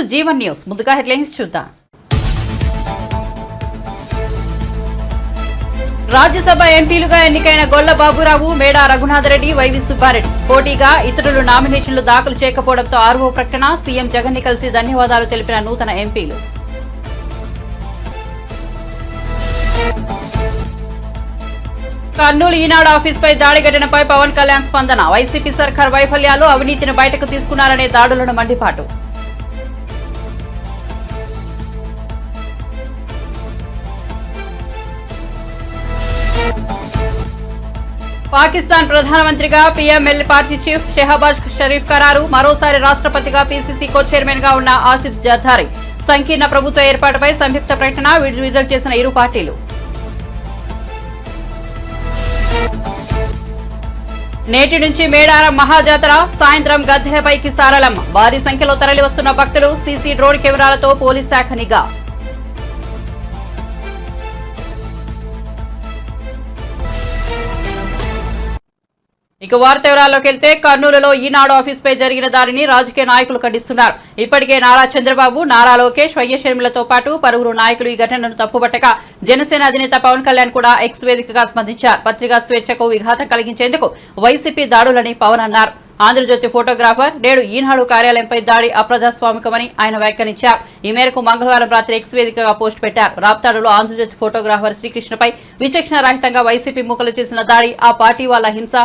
To Jeevan news. ముందుగా headlines చూద్దాం. రాజ్యసభ ఎంపీలుగా ఎన్నికైన గొల్ల బాబురావు మేడా రఘునాథరెడ్డి వైవి సుబ్బారెడ్డి. పోటీగా ఇతరులు నామినేషన్లు దాఖలు చేయకపోవడంతో ఆర్వో ప్రకటన సీఎం జగన్ని కలిసి ధన్యవాదాలు తెలిపిన నూతన ఎంపీలు. కర్నూలు ఈనాడు ఆఫీస్ పై దాడి ఘటనపై పవన్ కళ్యాణ్ స్పందన. వైసీపీ సర్కార్ వైఫల్యాలు అవినీతిని బయటకు తీసుకున్నారనే దాడులను మండిపాటు. పాకిస్తాన్ ప్రధానమంత్రిగా PML party chief Shehbaz Sharif ఖరారు మరోసారి రాష్ట్రపతిగా పీసీసీ కో చైర్మన్గా ఉన్న ఆసిఫ్ జర్దారి సంకీర్ణ ప్రభుత్వ ఏర్పాటుపై సంయుక్త ప్రకటన విడుదల చేసిన ఇరు పార్టీలు. నేటి నుంచి మేడారం మహాజాతర సాయంత్రం గద్దెలపైకి సారలమ్మ. భారీ సంఖ్యలో తరలి వస్తున్న భక్తులు సీసీ డ్రోన్ కెమెరాలతో పోలీస్ శాఖ నిఘా. ఇక వార్త వివరాల్లోకి వెళ్తే కర్నూలులో ఈనాడు ఆఫీస్ పై జరిగిన దాడిని రాజకీయ నాయకులు ఖండిస్తున్నారు. ఇప్పటికే నారా చంద్రబాబు నారా లోకేష్ వైఎస్ పాటు పలువురు నాయకులు ఈ ఘటనను తప్పుబట్టగా జనసేన అధినేత పవన్ కళ్యాణ్ కూడా ఎక్స్ వేదికగా స్పందించారు. పత్రికా స్వేచ్ఛకు విఘాతం కలిగించేందుకు వైసీపీ దాడులని పవన్ అన్నారు. ఆంధ్రజ్యోతి ఫోటోగ్రాఫర్ నేడు ఈనాడు కార్యాలయంపై దాడి అప్రజాస్వామికమని ఆయన వ్యాఖ్యానించారు. ఈ మేరకు మంగళవారం రాత్రి ఎక్స్ వేదికగా పోస్ట్ పెట్టారు. రాప్తాడులో ఆంధ్రజ్యోతి ఫోటోగ్రాఫర్ శ్రీకృష్ణపై విచక్షణ రహితంగా వైసీపీ మూకలు చేసిన దాడి ఆ పార్టీ వాళ్ళ హింస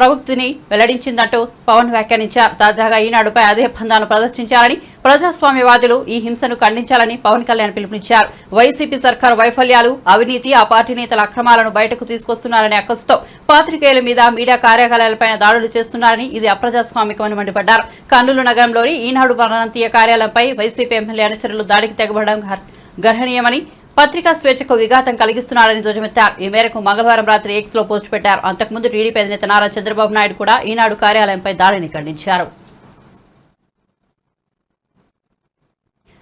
ప్రభుత్వని వెల్లడించిందంటూ పవన్ వ్యాఖ్యానించారు. తాజాగా ఈనాడుపై అదే పందాను ప్రదర్శించారని ప్రజాస్వామ్యవాదులు ఈ హింసను ఖండించాలని పవన్ కళ్యాణ్ పిలుపునిచ్చారు. వైసీపీ సర్కారు వైఫల్యాలు అవినీతి ఆ పార్టీ నేతల అక్రమాలను బయటకు తీసుకొస్తున్నారనే అక్కసుతో పాత్రికేయుల మీద మీడియా కార్యాలయాలపై దాడులు చేస్తున్నారని ఇది అప్రజాస్వామికమని మండిపడ్డారు. కర్నూలు నగరంలోని ఈనాడు ప్రాంతీయ కార్యాలయంపై వైసీపీ ఎమ్మెల్యే అనుచరులు దాడికి తెగబడడం గర్- గర్హనీయమని పత్రికా స్వేచ్ఛకు విఘాతం కలిగిస్తున్నారని ధ్వజమెత్తారు. ఈ మేరకు మంగళవారం రాత్రి ఎక్స్లో పోస్ట్ పెట్టారు. అంతకుముందు టీడీపీ అధినేత నారా చంద్రబాబు నాయుడు కూడా ఈనాడు కార్యాలయంపై దాడిని ఖండించారు.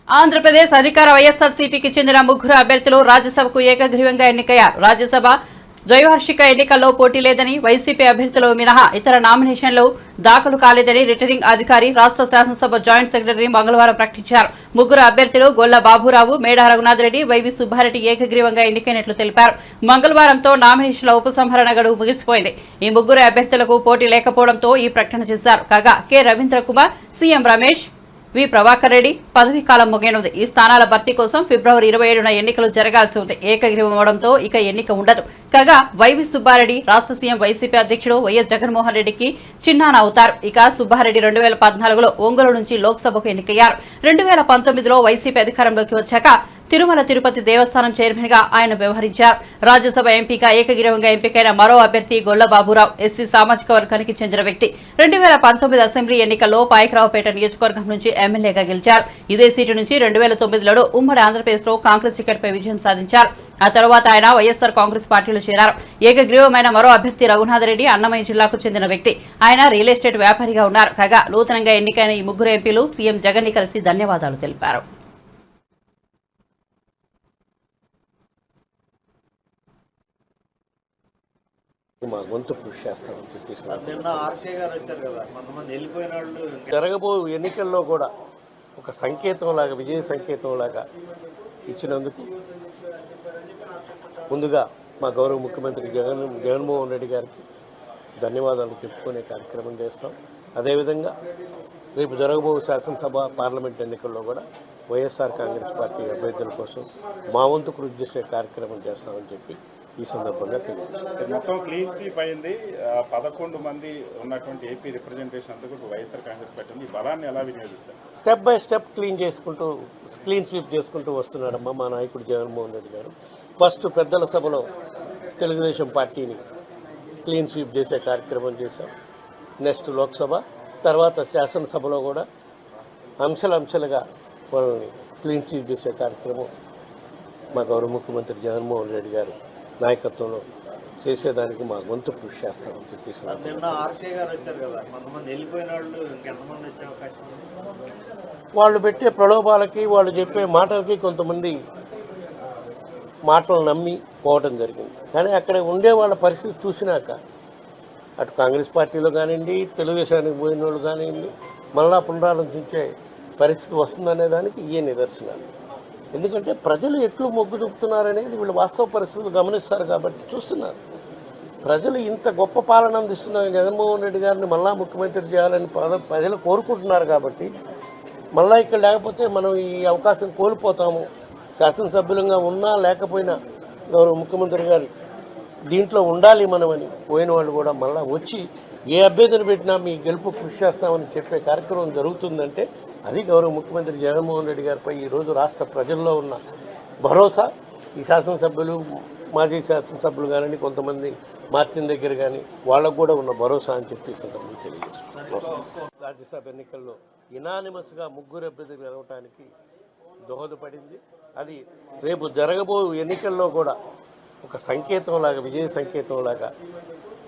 ఆంధ్రప్రదేశ్ అధికార వైఎస్ఆర్సీపీకి చెందిన ముగ్గురు అభ్యర్థులు రాజ్యసభకు ఏకగ్రీవంగా ఎన్నికయ్యారు. రాజ్యసభ ద్వైవార్షిక ఎన్నికల్లో పోటీ లేదని వైసీపీ అభ్యర్థులు మినహా ఇతర నామినేషన్లు దాఖలు కాలేదని రిటర్నింగ్ అధికారి రాష్ట్ర శాసనసభ జాయింట్ సెక్రటరీ మంగళవారం ప్రకటించారు. ముగ్గురు అభ్యర్థులు గొల్ల బాబురావు మేడా రఘునాథ్ రెడ్డి వైవి సుబ్బారెడ్డి ఏకగ్రీవంగా ఎన్నికైనట్లు తెలిపారు. మంగళవారంతో నామినేషన్ల ఉపసంహరణ గడువు ముగిసిపోయింది. ఈ ముగ్గురు అభ్యర్థులకు పోటీ లేకపోవడంతో ఈ ప్రకటన చేశారు. కాగా K. Ravindra Kumar CM Ramesh V Prabhakar Reddy పదవీ కాలం ముగియనుంది. ఈ స్థానాల భర్తీ కోసం ఫిబ్రవరి ఇరవై ఏడున ఎన్నికలు జరగాల్సి ఉంది. ఏకగ్రీవం అవడంతో ఇక ఎన్నిక ఉండదు. కాగా వైవి సుబ్బారెడ్డి రాష్ట్ర సీఎం వైసీపీ అధ్యక్షుడు వైఎస్ జగన్మోహన్ రెడ్డికి చిన్నాన అవుతారు. ఇక సుబ్బారెడ్డి రెండు వేల పద్నాలుగులో ఒంగోలు నుంచి లోక్సభకు ఎన్నికయ్యారు. రెండు వేల పంతొమ్మిదిలో వైసీపీ అధికారంలోకి వచ్చాక తిరుమల తిరుపతి దేవస్థానం చైర్మన్గా ఆయన వ్యవహరించారు. రాజ్యసభ ఎంపీగా ఏకగ్రీవంగా ఎంపికైన మరో అభ్యర్థి గొల్ల బాబురావు ఎస్సీ సామాజిక వర్గానికి చెందిన వ్యక్తి. రెండు వేల పంతొమ్మిది అసెంబ్లీ ఎన్నికల్లో పాయకరావుపేట నియోజకవర్గం నుంచి ఎమ్మెల్యేగా గెలిచారు. ఇదే సీటు నుంచి రెండు వేల తొమ్మిదిలో ఉమ్మడి ఆంధ్రప్రదేశ్లో కాంగ్రెస్ టికెట్పై విజయం సాధించారు. ఆ తర్వాత ఆయన వైఎస్ఆర్ కాంగ్రెస్ పార్టీలో చేరారు. ఏకగ్రీవమైన మరో అభ్యర్థి రఘునాథ్ రెడ్డి అన్నమయ్య జిల్లాకు చెందిన వ్యక్తి. ఆయన రియల్ ఎస్టేట్ వ్యాపారిగా ఉన్నారు. కాగా నూతనంగా ఎన్నికైన ఈ ముగ్గురు ఎంపీలు సీఎం జగన్ని కలిసి ధన్యవాదాలు తెలిపారు. మా గొంతు కృషి చేస్తామని చెప్పేసి జరగబో ఎన్నికల్లో కూడా ఒక సంకేతంలాగా విజయ సంకేతంలాగా ఇచ్చినందుకు ముందుగా మా గౌరవ ముఖ్యమంత్రి జగన్ జగన్మోహన్ రెడ్డి గారికి ధన్యవాదాలు చెప్పుకునే కార్యక్రమం చేస్తాం. అదేవిధంగా రేపు జరగబో శాసనసభ పార్లమెంట్ ఎన్నికల్లో కూడా వైఎస్ఆర్ కాంగ్రెస్ పార్టీ అభ్యర్థుల కోసం మా వంతు కృషి చేసే కార్యక్రమం చేస్తామని చెప్పి ఈ సందర్భంగా తెలియజేస్తాం మొత్తం క్లీన్ స్వీప్ అయింది. పదకొండు మంది ఉన్నటువంటి ఏపీ రిప్రజెంటేషన్ అంతా కూడా వైఎస్ఆర్ కాంగ్రెస్ పార్టీ బలాన్ని ఎలా వినియోగిస్తారు? స్టెప్ బై స్టెప్ క్లీన్ చేసుకుంటూ క్లీన్ స్వీప్ చేసుకుంటూ వస్తున్నాడమ్మా మా నాయకుడు జగన్మోహన్ రెడ్డి గారు. ఫస్ట్ పెద్దల సభలో తెలుగుదేశం పార్టీని క్లీన్ స్వీప్ చేసే కార్యక్రమం చేశాం. నెక్స్ట్ లోక్సభ తర్వాత శాసనసభలో కూడా అంశాలు అంశాలుగా వాళ్ళని క్లీన్ స్వీప్ చేసే కార్యక్రమం మా గౌరవ ముఖ్యమంత్రి జగన్మోహన్ రెడ్డి గారు నాయకత్వంలో చేసేదానికి మా గొంతు కృషి చేస్తామని చెప్పేసి వాళ్ళు పెట్టే ప్రలోభాలకి వాళ్ళు చెప్పే మాటలకి కొంతమంది మాటలు నమ్మి పోవటం జరిగింది. కానీ అక్కడ ఉండే వాళ్ళ పరిస్థితి చూసినాక అటు కాంగ్రెస్ పార్టీలో కానివ్వండి తెలుగుదేశానికి పోయిన వాళ్ళు కానివ్వండి మళ్ళా పునరాలోచించే పరిస్థితి వస్తుందనే దానికి ఇయే నిదర్శనాలు. ఎందుకంటే ప్రజలు ఎట్లు మొగ్గు చూపుతున్నారనేది వీళ్ళు వాస్తవ పరిస్థితులు గమనిస్తారు కాబట్టి చూస్తున్నారు. ప్రజలు ఇంత గొప్ప పాలన అందిస్తున్నారు జగన్మోహన్ రెడ్డి గారిని మళ్ళా ముఖ్యమంత్రి చేయాలని ప్రజలు కోరుకుంటున్నారు కాబట్టి మళ్ళా ఇక్కడ లేకపోతే మనం ఈ అవకాశం కోల్పోతాము. శాసనసభ్యులంగా ఉన్నా లేకపోయినా గౌరవ ముఖ్యమంత్రి గారు దీంట్లో ఉండాలి మనమని పోయిన వాళ్ళు కూడా మళ్ళా వచ్చి ఏ అభ్యర్థిని పెట్టినా మీ గెలుపు కృషి చేస్తామని చెప్పే కార్యక్రమం జరుగుతుందంటే అది గౌరవ ముఖ్యమంత్రి జగన్మోహన్ రెడ్డి గారిపై ఈరోజు రాష్ట్ర ప్రజల్లో ఉన్న భరోసా. ఈ శాసనసభ్యులు మాజీ శాసనసభ్యులు కానీ కొంతమంది మార్చిన దగ్గర కానీ వాళ్ళకు కూడా ఉన్న భరోసా అని చెప్పి సందర్భంగా తెలియజేస్తున్నాను రాజ్యసభ ఎన్నికల్లో ఇనానిమస్గా ముగ్గురు అభ్యర్థులు గెలవటానికి దోహదపడింది. అది రేపు జరగబో ఎన్నికల్లో కూడా ఒక సంకేతంలాగా విజయ సంకేతంలాగా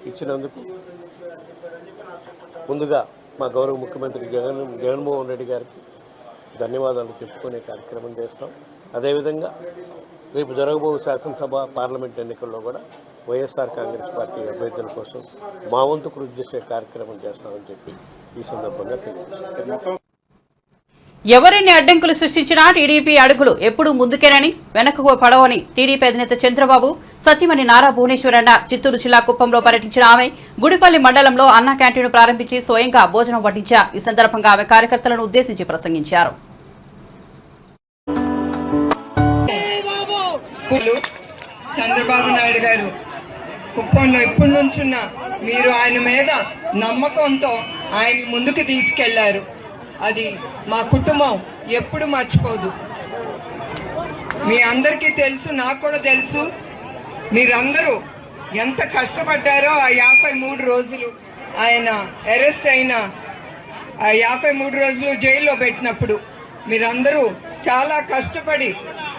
ఇచ్చినందుకు ముందుగా మా గౌరవ ముఖ్యమంత్రి జగన్ జగన్మోహన్ రెడ్డి గారికి ధన్యవాదాలు చెప్పుకునే కార్యక్రమం చేస్తాం. అదేవిధంగా రేపు జరగబో శాసనసభ పార్లమెంట్ ఎన్నికల్లో కూడా వైఎస్ఆర్ కాంగ్రెస్ పార్టీ అభ్యర్థుల కోసం మా వంతు కృషి చేసే కార్యక్రమం చేస్తామని చెప్పి ఈ సందర్భంగా తెలియజేస్తాం ఎవరిని అడ్డంకులు సృష్టించినా టీడీపీ అడుగులు ఎప్పుడూ ముందుకేనని వెనకకు పడవని టీడీపీ అధినేత చంద్రబాబు సత్యమణి నారా భువనేశ్వర్ అన్నారు చిత్తూరు జిల్లా కుప్పంలో పర్యటించిన ఆమె గుడిపల్లి మండలంలో అన్న క్యాంటీన్ ప్రారంభించి స్వయంగా భోజనం వడ్డించారు. ఈ సందర్భంగా ఆమె కార్యకర్తలను ఉద్దేశించి ప్రసంగించారు. చంద్రబాబు నాయుడు గారు కుప్పంలో నుంచున్న మీరు ఆయన మీద నమ్మకంతో ఆయన ముందుకు తీసుకెళ్ళారు. అది మా కుటుంబం ఎప్పుడు మర్చిపోదు. మీ అందరికీ తెలుసు నాకు కూడా తెలుసు. మీరందరూ ఎంత కష్టపడ్డారో ఆ యాభై మూడు రోజులు ఆయన అరెస్ట్ అయిన ఆ యాభై మూడు రోజులు జైల్లో పెట్టినప్పుడు మీరందరూ చాలా కష్టపడి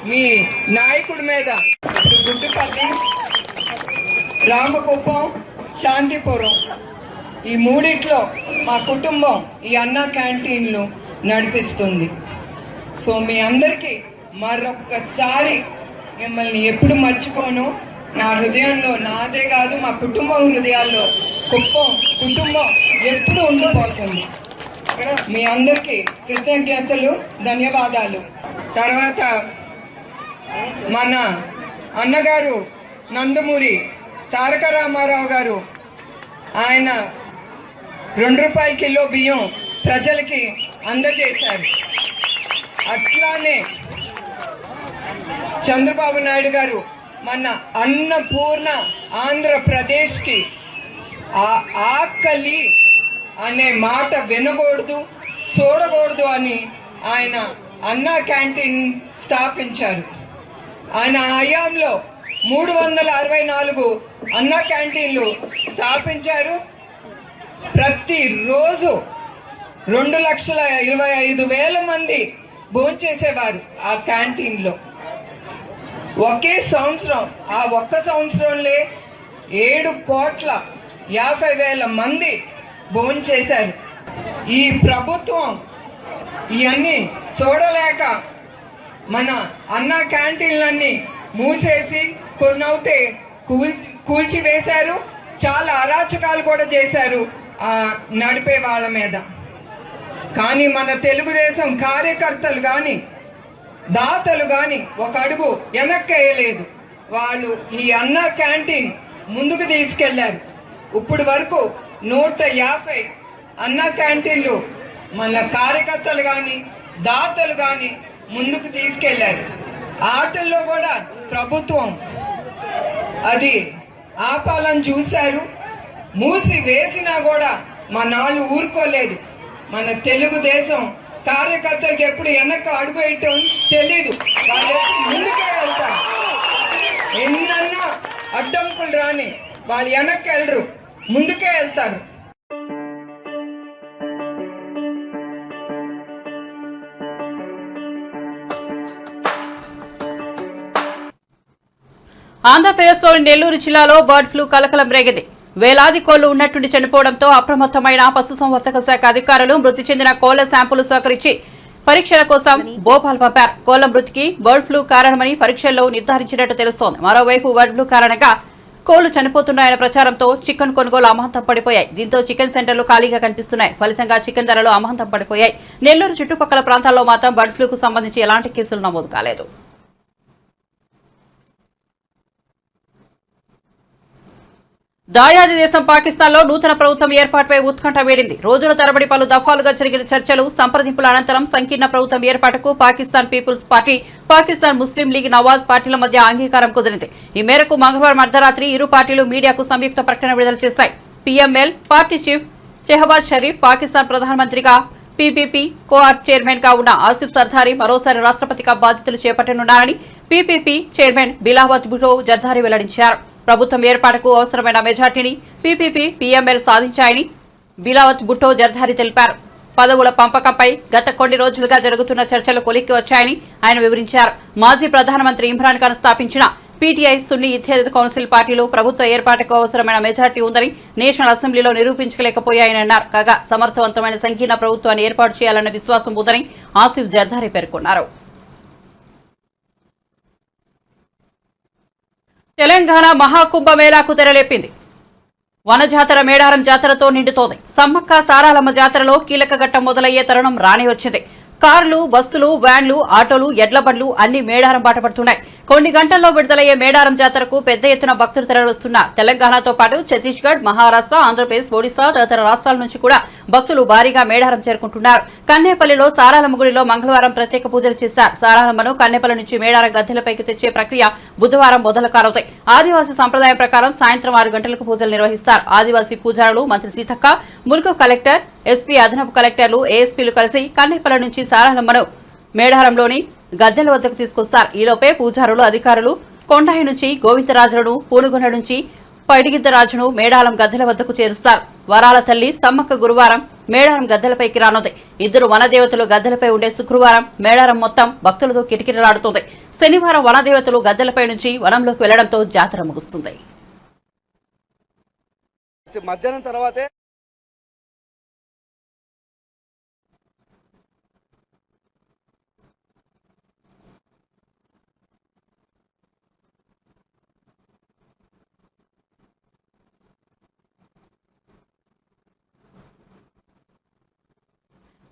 మీ నాయకుడి మీద గుడ్డుపల్లి రామకుప్పం శాంతిపురం ఈ మూడిట్లో మా కుటుంబం ఈ అన్న క్యాంటీన్లు నడిపిస్తుంది. సో మీ అందరికీ మరొక్కసారి మిమ్మల్ని ఎప్పుడు మర్చిపోను. నా హృదయంలో నాదే కాదు మా కుటుంబం హృదయాల్లో కుప్పం కుటుంబం ఎప్పుడు ఉండిపోతుంది. మీ అందరికీ కృతజ్ఞతలు ధన్యవాదాలు. తర్వాత మన అన్నగారు నందమూరి తారక రామారావు గారు ఆయన రెండు రూపాయల కిలో బియ్యం ప్రజలకి అందజేశారు. అట్లానే చంద్రబాబు నాయుడు గారు మన అన్నపూర్ణ ఆంధ్రప్రదేశ్కి ఆ ఆకలి అనే మాట వినకూడదు చూడకూడదు అని ఆయన అన్నా క్యాంటీన్ స్థాపించారు. ఆయన హయాంలో మూడు వందల అరవై నాలుగు అన్నా క్యాంటీన్లు స్థాపించారు. ప్రతిరోజు రెండు లక్షల ఇరవై ఐదు వేల మంది భోంచేసేవారు ఆ క్యాంటీన్లో ఒకే సంవత్సరం ఆ ఒక్క సంవత్సరంలో ఏడు కోట్ల యాభై వేల మంది భోంచేశారు ఈ ప్రభుత్వం ఇవన్నీ చూడలేక మన అన్న క్యాంటీన్లన్నీ మూసేసి కొన్నవుతే కూల్ కూల్చివేశారు. చాలా అరాచకాలు కూడా చేశారు. నడిపే వాళ్ళ మీద. కానీ మన తెలుగుదేశం కార్యకర్తలు కానీ దాతలు కానీ ఒక అడుగు వెనక్కేయలేదు. వాళ్ళు ఈ అన్న క్యాంటీన్ ముందుకు తీసుకెళ్ళారు. ఇప్పుడు వరకు నూట యాభై అన్న క్యాంటీన్లు మన కార్యకర్తలు కానీ దాతలు కానీ ముందుకు తీసుకెళ్ళారు. ఆటల్లో కూడా ప్రభుత్వం అది ఆపాలని చూశారు. మూసి వేసినా కూడా మా నాళ్ళు ఊరుకోలేదు. మన తెలుగుదేశం కార్యకర్తలకు ఎప్పుడు వెనక్కి అడుగు వేయటం తెలీదు. వాళ్ళు ముందుకే వెళ్తారు ఎన్నన్నా అడ్డంకులు రాని వాళ్ళు వెనక్కి వెళ్ళరు. ముందుకే వెళ్తారు. ఆంధ్రప్రదేశ్లోని నెల్లూరు జిల్లాలో బర్డ్ ఫ్లూ కలకలం రేగింది. వేలాది కోళ్ళు ఉన్నట్టుండి చనిపోవడంతో అప్రమత్తమైన పశుసంవర్ధక శాఖ అధికారులు మృతి చెందిన కోళ్ళ శాంపుల్ సేకరించి పరీక్షల కోసం భోపాల్ పంపారు. కోళ్ళ మృతికి బర్డ్ ఫ్లూ కారణమని పరీక్షల్లో నిర్ధారించినట్టు తెలుస్తోంది. మరోవైపు బర్డ్ ఫ్లూ కారణంగా కోళ్ళు చనిపోతున్నాయన్న ప్రచారంతో చికెన్ కొనుగోలు అమాంతం పడిపోయాయి. దీంతో చికెన్ సెంటర్లు ఖాళీగా కనిపిస్తున్నాయి. ఫలితంగా చికెన్ ధరలు అమాంతం పడిపోయాయి. నెల్లూరు చుట్టుపక్కల ప్రాంతాల్లో మాత్రం బర్డ్ ఫ్లూకు సంబంధించి ఎలాంటి కేసులు నమోదు కాలేదు. దాయాది దేశం పాకిస్తాన్లో నూతన ప్రభుత్వం ఏర్పాటుపై ఉత్కంఠ వేడింది. రోజుల తరబడి పలు దఫాలుగా జరిగిన చర్చలు సంప్రదింపుల అనంతరం సంకీర్ణ ప్రభుత్వం ఏర్పాటుకు Pakistan People's party Pakistan Muslim League Nawaz పార్టీల మధ్య అంగీకారం కుదిరింది. ఈ మేరకు మంగళవారం అర్ధరాత్రి ఇరు పార్టీలు మీడియాకు సంయుక్త ప్రకటన విడుదల చేశాయి. PML party chief Shehbaz Sharif Pakistan ప్రధానమంత్రిగా పీపీపీ కోఆర్ చైర్మన్గా ఉన్న ఆసిఫ్ సర్దారి మరోసారి రాష్ట్రపతిగా బాధ్యతలు చేపట్టనున్నారని పీపీపీ చైర్మన్ బిలావత్ భుటో జర్దారి వెల్లడించారు. ప్రభుత్వం ఏర్పాటుకు అవసరమైన మెజార్టీని పీపీపీ పీఎంఎల్ సాధించాయని బిలావత్ భుట్టో జర్ధారి తెలిపారు. పదవుల పంపకంపై గత కొన్ని రోజులుగా జరుగుతున్న చర్చలు కొలిక్కి వచ్చాయని ఆయన వివరించారు. మాజీ ప్రధానమంత్రి ఇమ్రాన్ ఖాన్ స్థాపించిన పీటీఐ సున్ని ఇత్యేద కౌన్సిల్ పార్టీలు ప్రభుత్వ ఏర్పాటుకు అవసరమైన మెజార్టీ ఉందని నేషనల్ అసెంబ్లీలో నిరూపించలేకపోయాయని అన్నారు. కాగా సమర్థవంతమైన సంకీర్ణ ప్రభుత్వాన్ని ఏర్పాటు చేయాలన్న విశ్వాసం ఉందని ఆసిఫ్ జర్దారి పేర్కొన్నారు. తెలంగాణ మహాకుంభమేళాకు తెరలేపింది. వన జాతర మేడారం జాతరతో నిండుతోంది. సమ్మక్క సారాలమ్మ జాతరలో కీలక ఘట్టం మొదలయ్యే తరుణం రాని వచ్చింది. కార్లు బస్సులు వ్యాన్లు ఆటోలు ఎడ్ల బండ్లు అన్ని మేడారం బాటపడుతున్నాయి కొన్ని గంటల్లో విడుదలయ్యే మేడారం జాతరకు పెద్ద ఎత్తున భక్తులు తరలిస్తున్నారు తెలంగాణతో పాటు ఛత్తీస్గఢ్ మహారాష్ట్ర ఆంధ్రప్రదేశ్ ఒడిశా తదితర రాష్ట్రాల నుంచి కూడా భక్తులు భారీగా మేడారం చేరుకుంటున్నారు. కన్నేపల్లిలో సారాలమ్మ గుడిలో మంగళవారం ప్రత్యేక పూజలు చేశారు. సారాలమ్మను కన్నేపల్లి నుంచి మేడారం గద్దెలపైకి తెచ్చే ప్రక్రియ బుధవారం మొదలు కారవుతాయి ఆదివాసీ సంప్రదాయం ప్రకారం సాయంత్రం ఆరు గంటలకు పూజలు నిర్వహిస్తారు. ఆదివాసీ పూజారులు మంత్రి సీతక్క ములుగు కలెక్టర్ ఎస్పీ అదనపు కలెక్టర్లు ఏఎస్పీలు కలిసి కన్నేపల్లి నుంచి సారాలమ్మను మేడారంలోని గద్దెల వద్దకు తీసుకొస్తారు. ఈలోపే పూజారులు అధికారులు కొండాయి నుంచి గోవిందరాజులను పూనుగొండ నుంచి పైడిగిద్దరాజును మేడాలం గద్దెల వద్దకు చేరుస్తారు. వరాల తల్లి సమ్మక్క గురువారం మేడారం గద్దెలపైకి రానుంది. ఇద్దరు వనదేవతలు గద్దెలపై ఉండే శుక్రవారం మేడారం మొత్తం భక్తులతో కిటకిటలాడుతుంది. శనివారం వనదేవతలు గద్దెలపై నుంచి వనంలోకి వెళ్ళడంతో జాతర ముగుస్తుంది. మధ్యాహ్నం తర్వాతే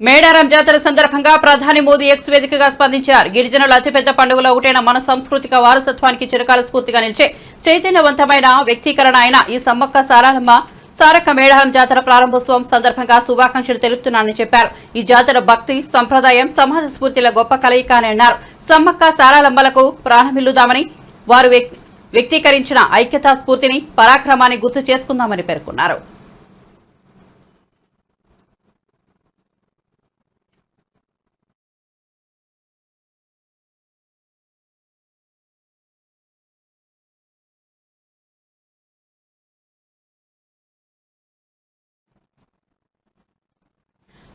మేడారం జాతర సందర్భంగా ప్రధాని మోదీ ఎక్స్ వేదికగా స్పందించారు. గిరిజనుల అతిపెద్ద పండుగలో ఒకటైన మన సాంస్కృతిక వారసత్వానికి చిరకాల స్ఫూర్తిగా నిలిచే చైతన్యవంతమైన వ్యక్తీకరణ అయిన ఈ సమ్మక్క సారాలమ్మ సారక్క మేడారం జాతర ప్రారంభోత్సవం సందర్భంగా శుభాకాంక్షలు తెలుపుతున్నానని చెప్పారు. ఈ జాతర భక్తి సంప్రదాయం సమాజ స్ఫూర్తిల గొప్ప కలయిక అని అన్నారు. సమ్మక్క సారాలమ్మలకు ప్రాణమిల్లుదామని వారు వ్యక్తీకరించిన ఐక్యతా స్ఫూర్తిని పరాక్రమాన్ని గుర్తు చేసుకుందామని పేర్కొన్నారు.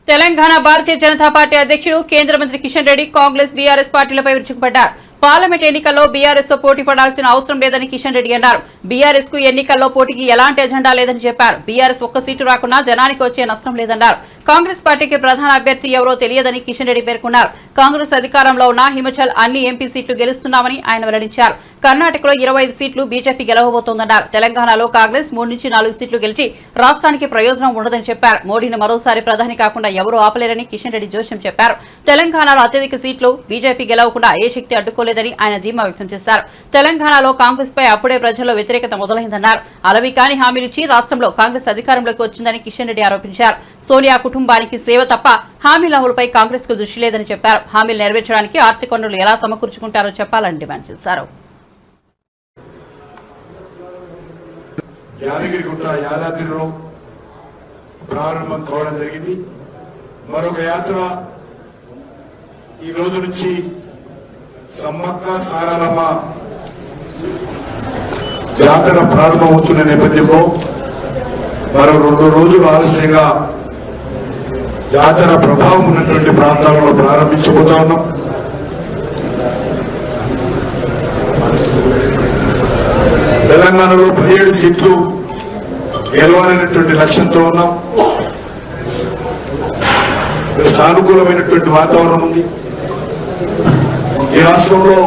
తెలంగాణ భారతీయ జనతా పార్టీ అధ్యక్షుడు కేంద్ర మంత్రి కిషన్ రెడ్డి కాంగ్రెస్ బీఆర్ఎస్ పార్టీలపై విరుచుకుపడ్డారు. పార్లమెంట్ ఎన్నికల్లో బీఆర్ఎస్తో పోటీ పడాల్సిన అవసరం లేదని కిషన్ రెడ్డి అన్నారు. బీఆర్ఎస్కు ఎన్నికల్లో పోటీకి ఎలాంటి ఎజెండా లేదని చెప్పారు. బీఆర్ఎస్ ఒక్క సీటు రాకున్నా జనానికి వచ్చే నష్టం లేదన్నారు. కాంగ్రెస్ పార్టీకి ప్రధాన అభ్యర్థి ఎవరో తెలియదని కిషన్ రెడ్డి పేర్కొన్నారు. కాంగ్రెస్ అధికారంలో ఉన్న హిమచల్ అన్ని ఎంపీ సీట్లు గెలుస్తున్నామని ఆయన వెల్లడించారు. కర్ణాటకలో ఇరవై ఐదు సీట్లు బీజేపీ గెలవబోతోందన్నారు. తెలంగాణలో కాంగ్రెస్ మూడు నుంచి నాలుగు సీట్లు గెలిచి రాష్ట్రానికి ప్రయోజనం ఉండదని చెప్పారు. మోడీని మరోసారి ప్రధాని కాకుండా ఎవరూ ఆపలేరని కిషన్ రెడ్డి జోస్యం చెప్పారు. తెలంగాణలో అత్యధిక సీట్లు బీజేపీ గెలవకుండా ఏ శక్తి అడ్డుకోలేదు లేదని ఆయన ధీమా వ్యక్తం చేశారు. తెలంగాణలో కాంగ్రెస్ పై అప్పుడే ప్రజల్లో వ్యతిరేకత మొదలైందన్నారు. అలవి కాని హామీలిచ్చి రాష్ట్రంలో కాంగ్రెస్ అధికారంలోకి వచ్చిందని కిషన్ రెడ్డి ఆరోపించారు. సోనియా కుటుంబానికి సేవ తప్ప హామీల అమలుపై కాంగ్రెస్కు దృష్టి లేదని చెప్పారు. హామీలు నెరవేర్చడానికి ఆర్థిక వనరులు ఎలా సమకూర్చుకుంటారో చెప్పాలని డిమాండ్ చేశారు. యాదగిరిగుట్ట యాదాద్రిలో ప్రారంభం కావడం జరిగింది. మరొక యాత్ర ఈ రోజు నుంచి సమ్మక్క సారాలమ్మ జాతర ప్రారంభమవుతున్న నేపథ్యంలో మరో రెండు రోజులు ఆలస్యంగా జాతర ప్రభావం ఉన్నటువంటి ప్రాంతాలలో ప్రారంభించబోతా ఉన్నాం. తెలంగాణలో పదిహేడు సీట్లు గెలవాలనేటువంటి లక్ష్యంతో ఉన్నాం. సానుకూలమైనటువంటి వాతావరణం ఉంది. ఈ రాష్ట్రంలో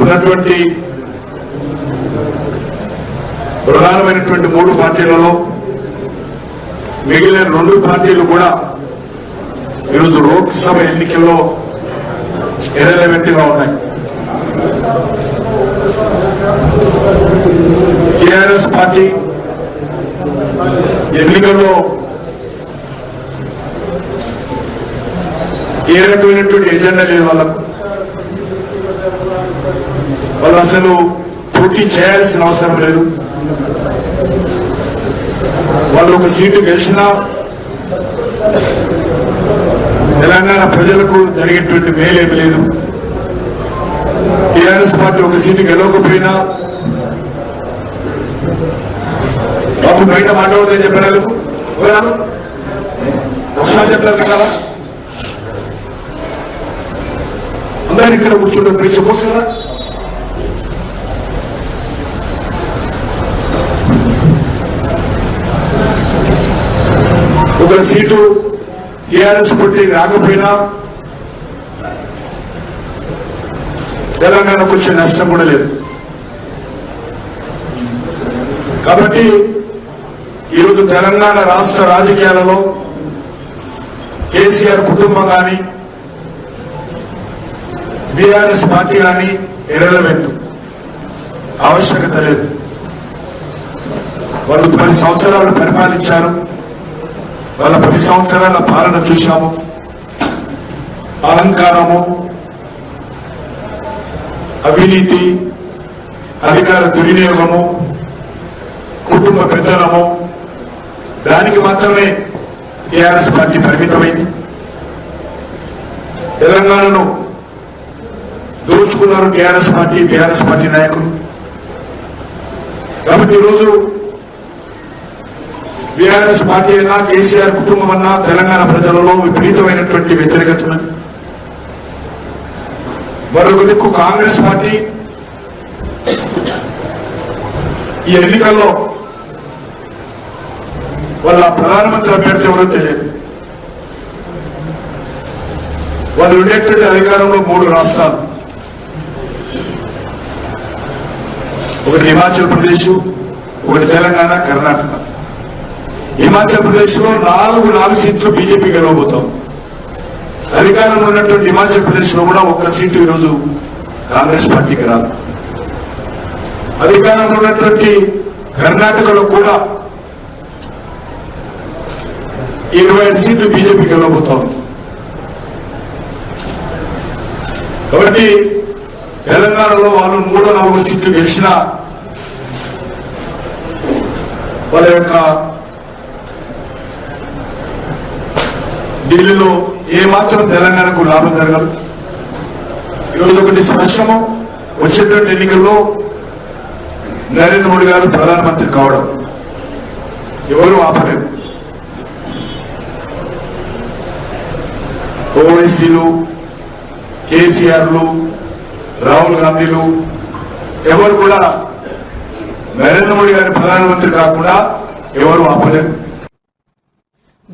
ఉన్నటువంటి ప్రధానమైనటువంటి మూడు పార్టీలలో మిగిలిన రెండు పార్టీలు కూడా ఈరోజు లోక్సభ ఎన్నికల్లో ఇరవై ఉన్నాయి. టిఆర్ఎస్ పార్టీ ఎన్నికల్లో ఏ రకమైనటువంటి ఎజెండా లేదు వాళ్ళకు వాళ్ళు అసలు పోటీ చేయాల్సిన అవసరం లేదు. వాళ్ళు ఒక సీటు గెలిచినా తెలంగాణ ప్రజలకు జరిగేటువంటి మేలేమి లేదు. టీఆర్ఎస్ పార్టీ ఒక సీటు గెలవకపోయినా బాబు బయట మాట్లాడదని చెప్పినందుకు ఒకసారి చెప్పలేదు కదా? అందరు ఇక్కడ కూర్చుంటే మీరు చెప్పొచ్చు ఒక సీటు టీఆర్ఎస్ కొట్టి రాకపోయినా తెలంగాణకు వచ్చే నష్టం కూడా లేదు. కాబట్టి ఈరోజు తెలంగాణ రాష్ట్ర రాజకీయాలలో కేసీఆర్ కుటుంబం కానీ బీఆర్ఎస్ పార్టీ కానీ ఇరలవెంట్ ఆవశ్యకత లేదు. వాళ్ళు పది సంవత్సరాలు పరిపాలించారు. వాళ్ళ పది సంవత్సరాల పాలన చూశాము. అహంకారము అవినీతి అధికార దుర్వినియోగము కుటుంబ పెద్దలము దానికి మాత్రమే టీఆర్ఎస్ పార్టీ పరిమితమైంది. తెలంగాణను దోచుకున్నారు టీఆర్ఎస్ పార్టీ బీఆర్ఎస్ పార్టీ నాయకులు. కాబట్టి ఈరోజు బీఆర్ఎస్ పార్టీ అయినా కేసీఆర్ కుటుంబం అన్నా తెలంగాణ ప్రజలలో విపరీతమైనటువంటి వ్యతిరేకత ఉన్నది మరొక దిక్కు కాంగ్రెస్ పార్టీ. ఈ ఎన్నికల్లో వాళ్ళ ప్రధానమంత్రి అభ్యర్థి ఎవరో తెలియదు. వాళ్ళు ఉండేటువంటి అధికారంలో మూడు రాష్ట్రాలు. ఒకటి హిమాచల్ ప్రదేశ్ ఒకటి తెలంగాణ కర్ణాటక. హిమాచల్ ప్రదేశ్లో నాలుగు నాలుగు సీట్లు బీజేపీ గెలవబోతాం. అధికారంలో ఉన్నటువంటి హిమాచల్ ప్రదేశ్లో కూడా ఒక్క సీటు ఈరోజు కాంగ్రెస్ పార్టీకి రాదు. అధికారంలో ఉన్నటువంటి కర్ణాటకలో కూడా ఇరవై ఐదు సీట్లు బీజేపీ గెలవబోతాం. కాబట్టి తెలంగాణలో వాళ్ళు మూడో నాలుగు సీట్లు గెలిచినా వాళ్ళ యొక్క ఢిల్లీలో ఏ మాత్రం తెలంగాణకు లాభం జరగదు. ఈరోజు ఒకటి స్పష్టము వచ్చేటువంటి ఎన్నికల్లో నరేంద్ర మోడీ గారు ప్రధానమంత్రి కావడం ఎవరు ఆపలేరు. ఓవైసీలు కేసీఆర్లు రాహుల్ గాంధీలు ఎవరు కూడా నరేంద్ర మోడీ గారిని ప్రధానమంత్రి కాకుండా ఎవరు ఆపలేరు.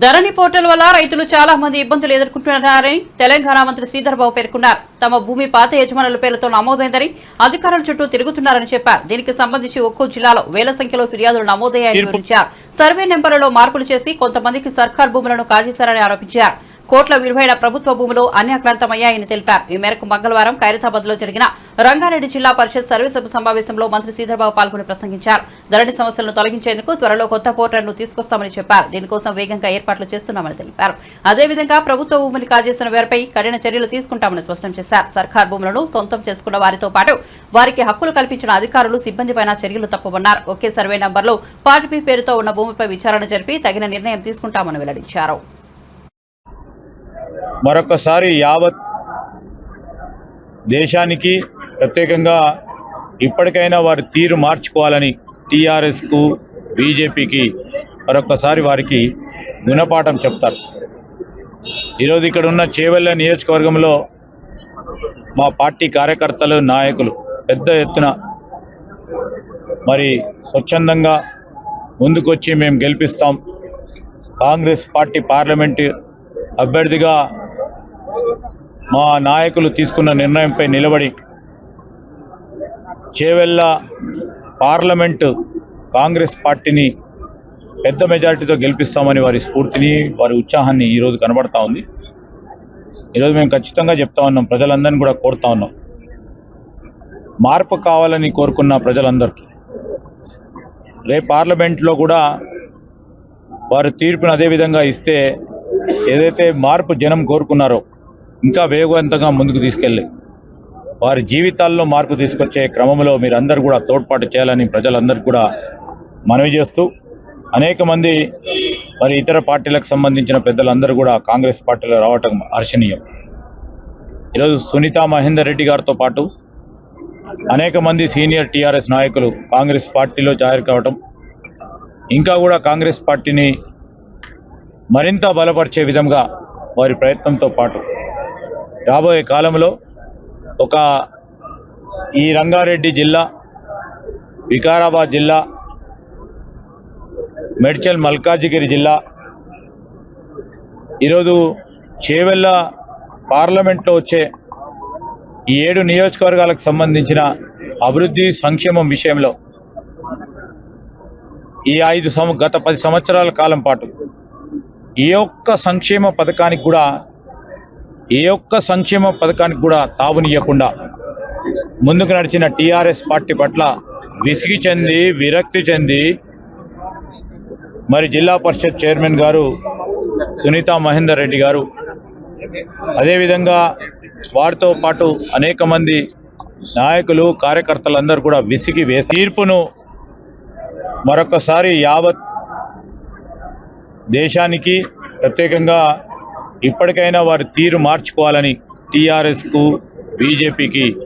ధరణి పోర్టల్ వల్ల రైతులు చాలా మంది ఇబ్బందులు ఎదుర్కొంటున్నారని తెలంగాణ మంత్రి శ్రీధర్బాబు పేర్కొన్నారు. తమ భూమి పాత యజమానుల పేర్లతో నమోదైందని అధికారుల చుట్టూ తిరుగుతున్నారని చెప్పారు. దీనికి సంబంధించి ఒక్కో జిల్లాలో వేల సంఖ్యలో ఫిర్యాదులు నమోదయ్యాయని వివరించారు. సర్వే నెంబర్లలో మార్పులు చేసి కొంతమందికి సర్కార్ భూములను కాజేశారని ఆరోపించారు. కోట్ల విలువైన ప్రభుత్వ భూములు అన్యాక్రాంతమయ్యాయని తెలిపారు. ఈ మేరకు మంగళవారం ఖైరతాబాద్లో జరిగిన రంగారెడ్డి జిల్లా పరిషత్ సర్వీసభ సమావేశంలో మంత్రి శ్రీధర్బాబు పాల్గొని ప్రసంగించారు. ధరణి సమస్యలను తొలగించేందుకు త్వరలో కొత్త పోర్టల్ను తీసుకొస్తామని చెప్పారు. దీనికోసం వేగంగా ఏర్పాట్లు చేస్తున్నామని తెలిపారు. అదేవిధంగా ప్రభుత్వ భూమిని కాజేసిన వారిపై కఠిన చర్యలు తీసుకుంటామని స్పష్టం చేశారు. సర్కార్ భూములను సొంతం చేసుకున్న వారితో పాటు వారికి హక్కులు కల్పించిన అధికారులు సిబ్బందిపైన చర్యలు తప్పవన్నారు. ఒకే సర్వే నంబర్లో పార్టీ పేరుతో ఉన్న భూమిపై విచారణ జరిపి తగిన నిర్ణయం తీసుకుంటామని వెల్లడించారు. మరొకసారి యావత్ దేశానికి ప్రత్యేకంగా ఇప్పటికైనా వారి తీరు మార్చుకోవాలని టీఆర్ఎస్కు బీజేపీకి మరొకసారి వారికి గుణపాఠం చెప్తారు. ఈరోజు ఇక్కడ ఉన్న చేవెళ్ళ నియోజకవర్గంలో మా పార్టీ కార్యకర్తలు నాయకులు పెద్ద ఎత్తున మరి స్వచ్ఛందంగా ముందుకొచ్చి మేము గెలిపిస్తాం. కాంగ్రెస్ పార్టీ పార్లమెంటు అభ్యర్థిగా మా నాయకులు తీసుకున్న నిర్ణయంపై నిలబడి చేవెళ్ళ పార్లమెంటు కాంగ్రెస్ పార్టీని పెద్ద మెజార్టీతో గెలిపిస్తామని వారి స్ఫూర్తిని వారి ఉత్సాహాన్ని ఈరోజు కనబడతా ఉంది. ఈరోజు మేము ఖచ్చితంగా చెప్తా ఉన్నాం ప్రజలందరినీ కూడా కోరుతా ఉన్నాం. మార్పు కావాలని కోరుకున్న ప్రజలందరికీ రేపు పార్లమెంట్లో కూడా వారు తీర్పును అదే విధంగా ఇస్తే ఏదైతే మార్పు జనం కోరుకున్నారో ఇంకా వేగవంతంగా ముందుకు తీసుకెళ్ళి వారి జీవితాల్లో మార్పు తీసుకొచ్చే క్రమంలో మీరందరూ కూడా తోడ్పాటు చేయాలని ప్రజలందరికీ కూడా మనవి చేస్తూ అనేక మంది మరి ఇతర పార్టీలకు సంబంధించిన పెద్దలందరూ కూడా కాంగ్రెస్ పార్టీలో రావటం హర్షణీయం. ఈరోజు సునీత మహేందర్ రెడ్డి గారితో పాటు అనేక మంది సీనియర్ టీఆర్ఎస్ నాయకులు కాంగ్రెస్ పార్టీలో జాయిర్ కావటం ఇంకా కూడా కాంగ్రెస్ పార్టీని మరింత బలపరిచే విధంగా వారి ప్రయత్నంతో పాటు రాబోయే కాలంలో ఒక ఈ రంగారెడ్డి జిల్లా వికారాబాద్ జిల్లా మెడ్చల్ మల్కాజిగిరి జిల్లా ఈరోజు చేవెళ్ళ పార్లమెంట్లో వచ్చే ఈ ఏడు నియోజకవర్గాలకు సంబంధించిన అభివృద్ధి సంక్షేమం విషయంలో ఈ ఐదు సం గత పది సంవత్సరాల కాలం పాటు ఏ ఒక్క సంక్షేమ పథకానికి కూడా ఏ ఒక్క సంక్షేమ పథకానికి కూడా తావునియకుండా ముందుకు నడిచిన టీఆర్ఎస్ పార్టీ పట్ల విసిగి చెంది విరక్తి చెంది మరి జిల్లా పరిషత్ చైర్మన్ గారు సునీత మహేందర్ రెడ్డి గారు అదేవిధంగా వారితో పాటు అనేక మంది నాయకులు కార్యకర్తలందరూ కూడా విసిగి వేసి తీర్పును మరొకసారి యావత్ దేశానికి ప్రత్యేకంగా ఇప్పటికైనా వారి తీరు మార్చుకోవాలని టీఆర్ఎస్కు బీజేపీకి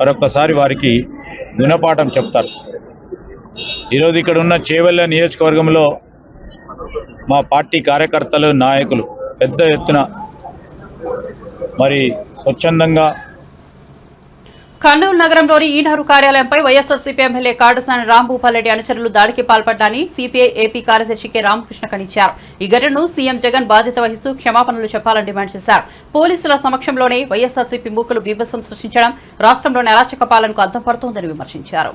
మరొకసారి వారికి గుణపాఠం చెప్తారు. ఈరోజు ఇక్కడ ఉన్న చేవెళ్ళ నియోజకవర్గంలో మా పార్టీ కార్యకర్తలు నాయకులు పెద్ద ఎత్తున మరి స్వచ్ఛందంగా కర్నూలు నగరంలోని ఈనారు కార్యాలయంపై వైఎస్ఆర్సీపీ ఎమ్మెల్యే కాడసాని రాంభూపాల్రెడ్డి అనుచరులు దాడికి పాల్పడ్డాని సిపిఐ ఏపీ కార్యదర్శి కె రామకృష్ణ ఖండించారు. ఈ ఘటనను సీఎం జగన్ బాధ్యత వహిస్తూ క్షమాపణలు చెప్పాలని డిమాండ్ చేశారు. పోలీసుల సమక్షంలోనే వైఎస్ఆర్సీపీ మూకలు బీభత్సం సృష్టించడం రాష్ట్రంలోని అరాచక పాలనకు అద్దం పడుతోందని విమర్శించారు.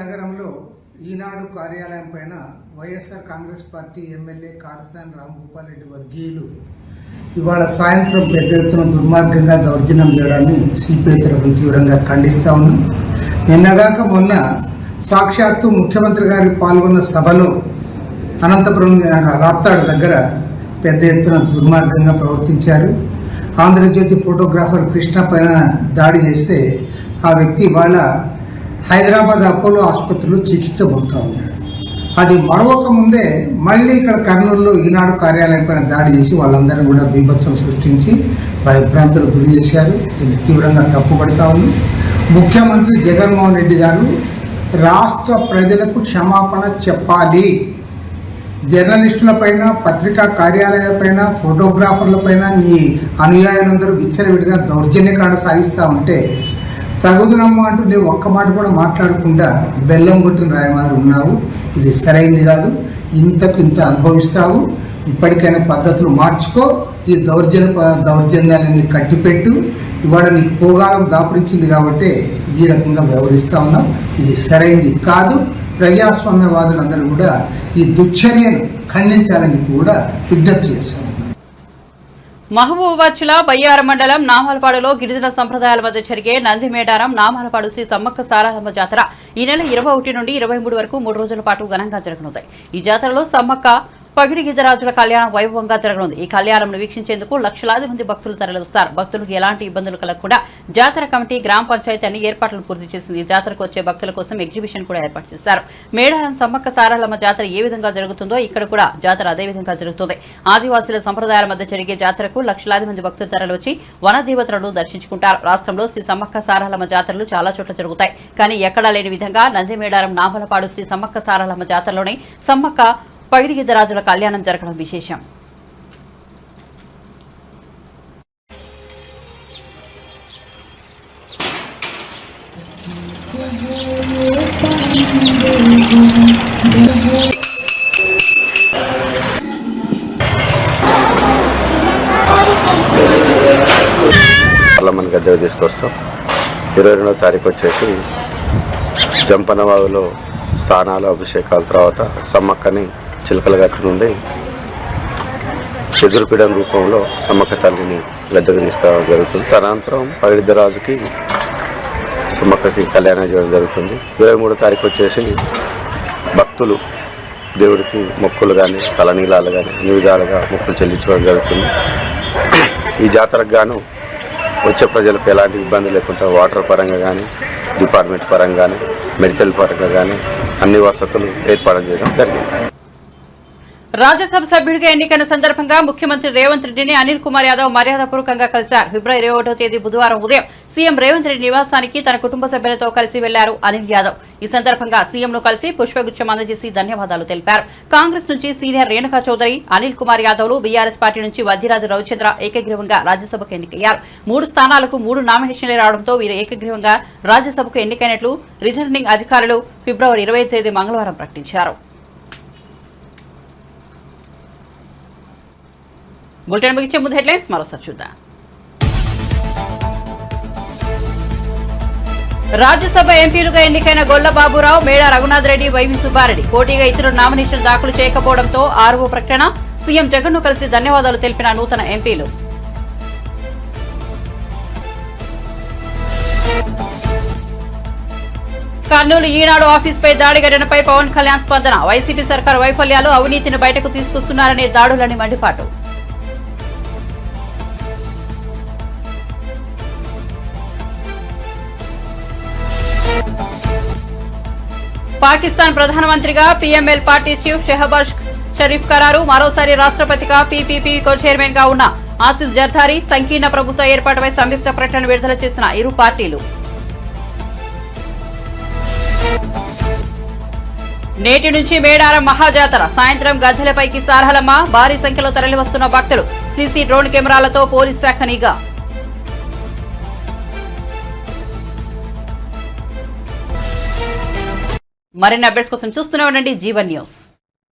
నగరంలో ఈనాడు కార్యాలయం పైన YSR Congress party MLA Katasani Rambhupal Reddy వర్గీయులు ఇవాళ సాయంత్రం పెద్ద ఎత్తున దుర్మార్గంగా దౌర్జన్యం చేయడాన్ని సిపిఐ తీవ్రంగా ఖండిస్తూ ఉన్నాం. నిన్నగాక మొన్న సాక్షాత్తు ముఖ్యమంత్రి గారు పాల్గొన్న సభలో అనంతపురం రాప్తాడు దగ్గర పెద్ద ఎత్తున దుర్మార్గంగా ప్రవర్తించారు. ఆంధ్రజ్యోతి ఫోటోగ్రాఫర్ కృష్ణ పైన దాడి చేస్తే ఆ వ్యక్తి ఇవాళ హైదరాబాద్ అపోలో ఆసుపత్రిలో చికిత్స పొందుతూ ఉన్నాడు. అది మరొక ముందే మళ్ళీ ఇక్కడ కర్నూలులో ఈనాడు కార్యాలయం పైన దాడి చేసి వాళ్ళందరినీ కూడా బీభత్సం సృష్టించి భయభ్రాంతులకు గురి చేశారు. దీన్ని తీవ్రంగా తప్పుపడతా ఉంది. ముఖ్యమంత్రి జగన్మోహన్ రెడ్డి గారు రాష్ట్ర ప్రజలకు క్షమాపణ చెప్పాలి. జర్నలిస్టులపైన పత్రికా కార్యాలయాలపైన ఫోటోగ్రాఫర్లపైన నీ అనుయాయులందరూ విచ్చలవిడిగా దౌర్జన్యకాండ సాగిస్తూ ఉంటే తగుదునమ్మ అంటూ నీవు ఒక్క మాట కూడా మాట్లాడకుండా బెల్లం కొట్టిన రాయమారు ఉన్నావు ఇది సరైంది కాదు. ఇంతకు ఇంత అనుభవిస్తావు. ఇప్పటికైనా పద్ధతులు మార్చుకో. ఈ దౌర్జన్య దౌర్జన్యాన్ని దౌర్జన్యాలని కట్టిపెట్టు. ఇవాళ నీకు పోగాలం దాపురించింది కాబట్టి ఈ రకంగా వ్యవహరిస్తా ఉన్నాం. ఇది సరైంది కాదు. ప్రజాస్వామ్యవాదులందరూ కూడా ఈ దుశ్చర్యను ఖండించాలని కూడా విజ్ఞప్తి చేస్తాం మహబూబాబాద్ జిల్లా బయ్యార మండలం నామాలపాడులో గిరిజన సంప్రదాయాల మధ్య జరిగే నంది మేడారం నామాలపాడు శ్రీ సమ్మక్క సారాలమ్మ జాతర ఈ నెల ఇరవై ఒకటి నుండి ఇరవై మూడు వరకు మూడు రోజుల పాటు ఘనంగా జరగనుతాయి ఈ జాతరలో సమ్మక్క పగిడి గిద్దరాజుల కళ్యాణం వైభవంగా జరగనుంది. ఈ కళ్యాణంను వీక్షించేందుకు లక్షలాది మంది భక్తులు తరలిస్తారు. భక్తులకు ఎలాంటి ఇబ్బందులు కలగకుండా జాతర కమిటీ గ్రామ పంచాయతీ అన్ని ఏర్పాట్లు పూర్తి చేసింది. జాతరకు వచ్చే భక్తుల కోసం ఎగ్జిబిషన్ కూడా ఏర్పాటు చేశారు. మేడారం సమ్మక్క సారాలమ్మ జాతర ఏ విధంగా జరుగుతుందో ఇక్కడ కూడా జాతర అదే విధంగా జరుగుతుంది. ఆదివాసీల సంప్రదాయాల మధ్య జరిగే జాతరకు లక్షలాది మంది భక్తులు తరలివచ్చి వనదేవతలను దర్శించుకుంటారు. రాష్ట్రంలో శ్రీ సమ్మక్క సారాలమ్మ జాతరలు చాలా చోట్ల జరుగుతాయి. కానీ ఎక్కడా లేని విధంగా నందిమేడారం నామలపాడు శ్రీ సమ్మక్క సారాలమ్మ జాతరలోనే సమ్మక్క పైడిగిద్దరాజుల కళ్యాణం జరగడం విశేషం. పార్లమెంట్ గద్దెకు తీసుకొస్తాం. ఇరవై రెండవ తారీఖు వచ్చేసి జంపనవాగులో స్నానాలు అభిషేకాల తర్వాత సమ్మక్కని చిలకల గట్టు నుండి ఎదురుపీడన రూపంలో సమ్మక్క తల్లిని గద్దెకు తీసుకురావడం జరుగుతుంది. తదనంతరం పగిడిద్దరాజుకి సమ్మక్కకి కళ్యాణం చేయడం జరుగుతుంది. ఇరవై మూడో తారీఖు వచ్చేసి భక్తులు దేవుడికి మొక్కులు కానీ తలనీలాలు కానీ అన్ని విధాలుగా మొక్కులు చెల్లించడం జరుగుతుంది. ఈ జాతరకు గాను వచ్చే ప్రజలకు ఎలాంటి ఇబ్బంది లేకుండా వాటర్ పరంగా కానీ డిపార్ట్మెంట్ పరంగా కానీ మెడికల్ పరంగా కానీ అన్ని వసతులు ఏర్పాటు చేయడం జరిగింది. రాజ్యసభ సభ్యుడిగా ఎన్నికైన సందర్భంగా ముఖ్యమంత్రి రేవంత్ రెడ్డిని అనిల్ కుమార్ యాదవ్ మర్యాదపూర్వకంగా కలిశారు. ఫిబ్రవరి ఇరవై ఒకటో తేదీ బుధవారం ఉదయం సీఎం రేవంత్ రెడ్డి నివాసానికి తన కుటుంబ సభ్యులతో కలిసి వెళ్ళారు అనిల్ యాదవ్. ఈ సందర్భంగా సీఎంను కలిసి పుష్పగుచ్చం అందజేసి ధన్యవాదాలు తెలిపారు. కాంగ్రెస్ నుంచి సీనియర్ రేణుకా చౌదరి అనిల్ కుమార్ యాదవ్లు బీఆర్ఎస్ పార్టీ నుంచి వద్దిరాజు రవిచంద్ర ఏకగ్రీవంగా రాజ్యసభకు ఎన్నికయ్యారు. మూడు స్థానాలకు మూడు నామినేషన్లు రావడంతో వీరు ఏకగ్రీవంగా రాజ్యసభకు ఎన్నికైనట్లు రిటర్నింగ్ అధికారులు ఫిబ్రవరి ఇరవై తేదీ మంగళవారం ప్రకటించారు. బులెటిన్ ముగించే ముందు హెడ్లైన్స్ మరోసారి చూద్దాం. రాజ్యసభ ఎంపీలుగా ఎన్నికైన గొల్ల బాబురావు మేడా రఘునాథ్ రెడ్డి వైవి సుబ్బారెడ్డి పోటీగా ఇతరులు నామినేషన్ దాఖలు చేయకపోవడంతో ఆర్వో ప్రకటన సీఎం జగన్ను కలిసి ధన్యవాదాలు తెలిపిన నూతన ఎంపీలు. కర్నూలు ఈనాడు ఆఫీస్ పై దాడి ఘటనపై పవన్ కళ్యాణ్ స్పందన వైసీపీ సర్కారు వైఫల్యాలు అవినీతిని బయటకు తీసుకొస్తున్నారనే దాడులని మండిపాటు. పాకిస్తాన్ ప్రధానమంత్రిగా PML party chief Shehbaz Sharif ఖరారు మరోసారి రాష్ట్రపతిగా పీపీపీ కో చైర్మన్గా ఉన్న ఆసిఫ్ జర్దారి సంకీర్ణ ప్రభుత్వ ఏర్పాటుపై సంయుక్త ప్రకటన విడుదల చేసిన ఇరు పార్టీలు. నేటి నుంచి మేడారం మహాజాతర. సాయంత్రం గద్దెలపైకి సారహలమ్మ భారీ సంఖ్యలో తరలివస్తున్న భక్తులు సీసీ డ్రోన్ కెమెరాలతో పోలీస్ శాఖ నిఘా. మరిన్ని అప్డేట్స్ కోసం చూస్తూనే ఉండండి. జీవన్ న్యూస్.